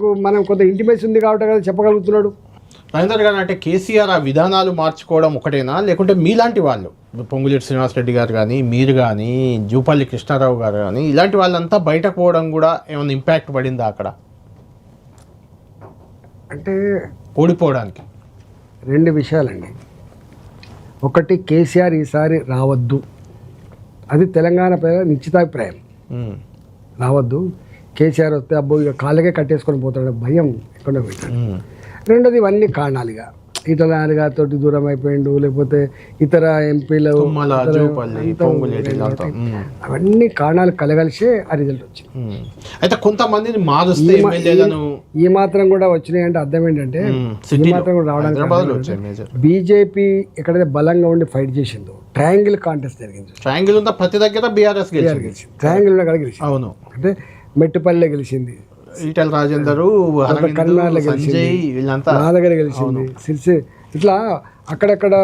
మనం కొంత ఇంటిమేసి ఉంది కాబట్టి కదా చెప్పగలుగుతున్నాడు. రవీందర్ గారు అంటే కేసీఆర్ ఆ విధానాలు మార్చుకోవడం ఒకటేనా? లేకుంటే మీలాంటి వాళ్ళు పొంగులేటి శ్రీనివాసరెడ్డి గారు కానీ మీరు కానీ జూపల్లి కృష్ణారావు గారు కానీ ఇలాంటి వాళ్ళంతా బయటకు పోవడం కూడా ఏమైనా ఇంపాక్ట్ పడిందా అక్కడ? అంటే ఓడిపోవడానికి. రెండు విషయాలండి. ఒకటి కేసీఆర్ ఈసారి రావద్దు. అది తెలంగాణ ప్రజల నిశ్చితాభిప్రాయం. రావద్దు. కేసీఆర్ వస్తే అబ్బో ఇక కాళ్ళకే కట్టేసుకొని పోతాడు భయం ఎక్కడో పెట్టాడు. రెండోది ఇవన్నీ కారణాలుగా. ఇతర తోటి దూరం అయిపోయిండు లేకపోతే ఇతర ఎంపీలు. అవన్నీ కారణాలు కలగలిసే ఆ రిజల్ట్ వచ్చింది. అయితే కొంతమందిని మారుస్తే ఈ మాత్రం కూడా వచ్చినాయి అంటే అర్థం ఏంటంటే ఈ మాత్రం కూడా రావడానికి బీజేపీ ఎక్కడైతే బలంగా ఉండి ఫైట్ చేసిందో ట్రయాంగిల్ కాంటెస్ట్ జరిగింది. ట్రయాంగిల్ ఉన్న ప్రతి దగ్గర బీఆర్ఎస్ గెలిచింది. ట్రయాంగిల్ ఉన్న కాడ గెలిచింది. అవును. అంటే మెట్టుపల్లిలో గెలిచింది. ఈటల రాజేందరు సంజయ్ వీళ్ళంతా. నా దగ్గర గెలిచింది సిరిసి ఇట్లా అక్కడక్కడ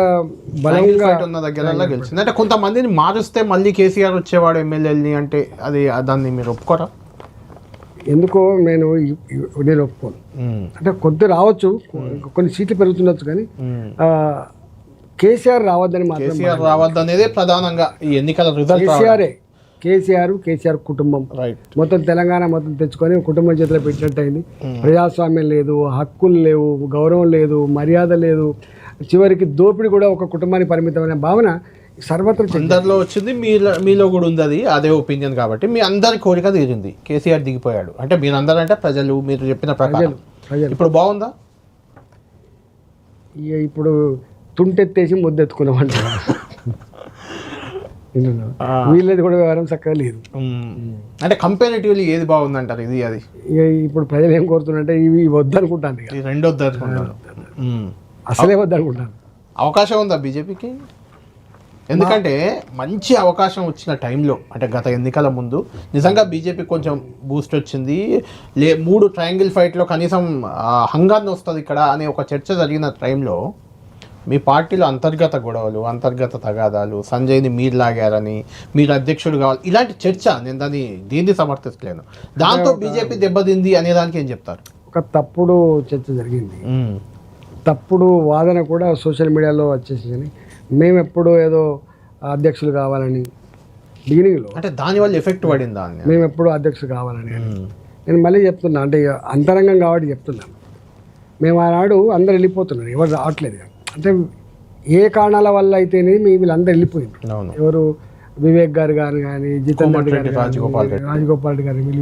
బలంగా ఉన్న దగ్గర గెలిచింది. అంటే కొంతమందిని మారుస్తే మళ్ళీ కేసీఆర్ వచ్చేవాడు ఎమ్మెల్యేని అంటే అది దాన్ని మీరు ఒప్పుకోరా? ఎందుకో నేను నేను ఒప్పుకోను. అంటే కొద్ది రావచ్చు కొన్ని సీట్లు పెరుగుతుండొచ్చు కానీ కేసీఆర్ రావద్దని కేసీఆర్ రావద్దు అనేది ప్రధానంగా ఈ ఎన్నికల రిజల్ట్ కేసీఆరే. కేసీఆర్ కేసీఆర్ కుటుంబం. మొత్తం తెలంగాణ మొత్తం తెచ్చుకొని కుటుంబం చేతిలో పెట్టినట్టు అయింది ప్రజాస్వామ్యం లేదు హక్కులు లేవు గౌరవం లేదు మర్యాద లేదు. చివరికి దోపిడీ కూడా ఒక కుటుంబానికి పరిమితమైన భావన సర్వత్ర అందరిలో వచ్చింది మీలో మీలో కూడా ఉంది అది అదే ఒపీనియన్ కాబట్టి. మీ అందరి కోరిక తీరింది కేసీఆర్ దిగిపోయాడు. అంటే మీరందరూ అంటే ప్రజలు మీరు చెప్పిన ప్రజలు ఇప్పుడు బాగుందా? ఇక ఇప్పుడు తుంటెత్తేసి ముద్దెత్తుకున్నామంట విన్నాను. వీళ్ళది కూడా వ్యవహారం చక్కగా లేదు. అంటే కంపారిటివ్లీ ఏది బాగుందంటారు? ఇది అది. ఇక ఇప్పుడు ప్రజలు ఏం కోరుతున్నారంటే ఇవి వద్దనుకుంటాను ఇక. ఈ రెండో అనుకుంటాను మ్మ్. అసలే వద్దనుకుంటాను అవకాశం ఉందా బీజేపీకి? ఎందుకంటే మంచి అవకాశం వచ్చిన టైంలో అంటే గత ఎన్నికల ముందు నిజంగా బీజేపీ కొంచెం బూస్ట్ వచ్చింది. లే మూడు ట్రయాంగిల్ ఫైట్లో కనీసం హంగాన్ని వస్తుంది ఇక్కడ అనే ఒక చర్చ జరిగిన టైంలో మీ పార్టీలో అంతర్గత గొడవలు అంతర్గత తగాదాలు సంజయ్ని మీరు లాగారని మీరు అధ్యక్షుడు కావాలి ఇలాంటి చర్చ నేను దాన్ని దీన్ని సమర్థిస్తలేను దాంతో బీజేపీ దెబ్బతింది అనే దానికి ఏం చెప్తారు? ఒక తప్పుడు చర్చ జరిగింది. తప్పుడు వాదన కూడా సోషల్ మీడియాలో వచ్చేసింది. మేము ఎప్పుడు ఏదో అధ్యక్షులు కావాలని బిగినింగ్లో అంటే దానివల్ల ఎఫెక్ట్ పడిందా మేము ఎప్పుడు అధ్యక్షులు కావాలని. నేను మళ్ళీ చెప్తున్నా అంటే అంతరంగం కాబట్టి చెప్తున్నాను. మేము ఆనాడు అందరు వెళ్ళిపోతున్నారు ఎవరు రావట్లేదు. ఏ కారణాల వల్ల అయితేనే మీ వీళ్ళందరూ వెళ్ళిపోయినారు అవును. ఎవరు వివేక్ గారు గారు కానీ జితేందర్ రెడ్డి. గారు రాజగోపాల్ రెడ్డి గారు